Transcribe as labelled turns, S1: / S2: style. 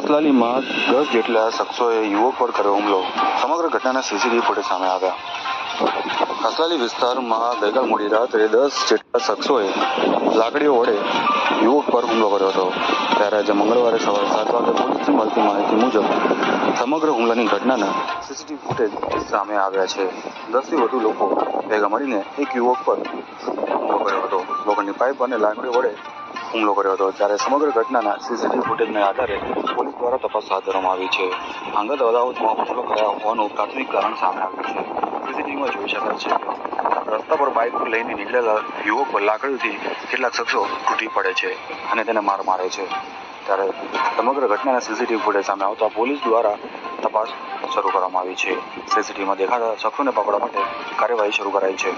S1: કસલાલીમાં દસ જેટલા શખ્સોએ યુવક પર કર્યો હુમલો. સમગ્ર ઘટનાના સીસીટીવી ફૂટેજ સામે આવ્યા. કસલાલી વિસ્તારમાં ગઈકાલ મોડી રાત્રે દસ જેટલા શખ્સોએ લાકડીઓ વડે યુવક પર હુમલો કર્યો હતો. ત્યારે આજે મંગળવારે સવારે સાત વાગે પોલીસની મળતી માહિતી મુજબ સમગ્ર હુમલાની ઘટનાના સીસીટીવી ફૂટેજ સામે આવ્યા છે. દસથી વધુ લોકો ભેગા મળીને એક યુવક પર હુમલો કર્યો હતો. લોખંડની પાઇપ અને લાકડીઓ વડે હુમલો કર્યો હતો. ત્યારે સમગ્ર ઘટનાના સીસીટીવી ફૂટેજના આધારે દ્વારા તપાસ હાથ ધરવામાં આવી છે. અંગત અદાવતમાં હુમલો કરાયો હોવાનું પ્રાથમિક કારણ સામે આવ્યું છે. સીસીટીવીમાં જોઈ શકાય છે રસ્તા પર બાઇક લઈને નીકળેલા યુવક પર લાકડીથી કેટલાક શખ્સો તૂટી પડે છે અને તેને માર મારે છે. ત્યારે સમગ્ર ઘટનાના સીસીટીવી ફૂટેજ સામે આવતા પોલીસ દ્વારા તપાસ શરૂ કરવામાં આવી છે. સીસીટીવીમાં દેખાતા શખ્સોને પકડવા માટે કાર્યવાહી શરૂ કરાઈ છે.